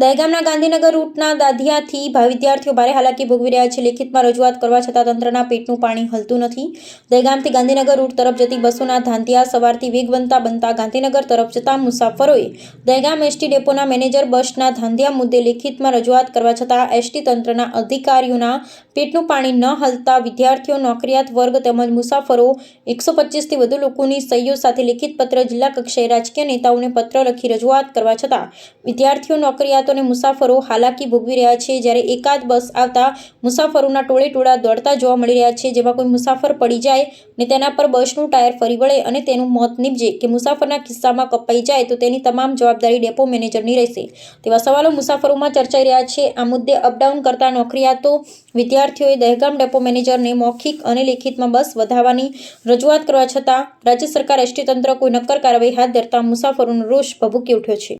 દહેગામના ગાંધીનગર રૂટના દાધિયાથી ભા- વિદ્યાર્થીઓ ભારે હાલાકી ભોગવી રહ્યા છે. લેખિતમાં રજૂઆત કરવા છતાં તંત્રના પેટનું પાણી હલતું નથી. દહેગામથી ગાંધીનગર રૂટ તરફ જતી બસોના ધાંધિયા સવારથી વેગવંતા બનતા ગાંધીનગર તરફ જતા મુસાફરોએ દહેગામ એસટી ડેપોના મેનેજર બસના ધાંધિયા મુદ્દે લેખિતમાં રજૂઆત કરવા છતાં એસટી તંત્રના અધિકારીઓના પેટનું પાણી ન હલતા વિદ્યાર્થીઓ, નોકરિયાત વર્ગ તેમજ મુસાફરો એકસો પચીસથી વધુ લોકોની સહીઓ સાથે લેખિત પત્ર જિલ્લા કક્ષાએ રાજકીય નેતાઓને પત્ર લખી રજૂઆત કરવા છતાં વિદ્યાર્થીઓ, નોકરિયાતો અને મુસાફરો હાલાકી ભોગવી રહ્યા છે. જ્યારે એકાદ બસ આવતા મુસાફરોના ટોળે ટોળા દોડતા જોવા મળી રહ્યા છે. જેમાં કોઈ મુસાફર પડી જાય ને તેના પર બસનું ટાયર ફરી વળે અને તેનું મોત નીપજે કે મુસાફરના કિસ્સામાં કપાઈ જાય તો તેની તમામ જવાબદારી ડેપો મેનેજરની રહેશે. તેવા સવાલો મુસાફરોમાં ચર્ચાઈ રહ્યા છે. આ મુદ્દે અપડાઉન કરતા નોકરિયાતો વિદ્યાર્થીઓએ દહેગામ ડેપો મેનેજરને મૌખિક અને લેખિતમાં બસ વધારવાની રજૂઆત કરવા છતાં રાજ્ય સરકાર એસટી તંત્ર કોઈ નક્કર કાર્યવાહી હાથ ધરતા મુસાફરોનો રોષ ભભૂકી ઉઠ્યો છે.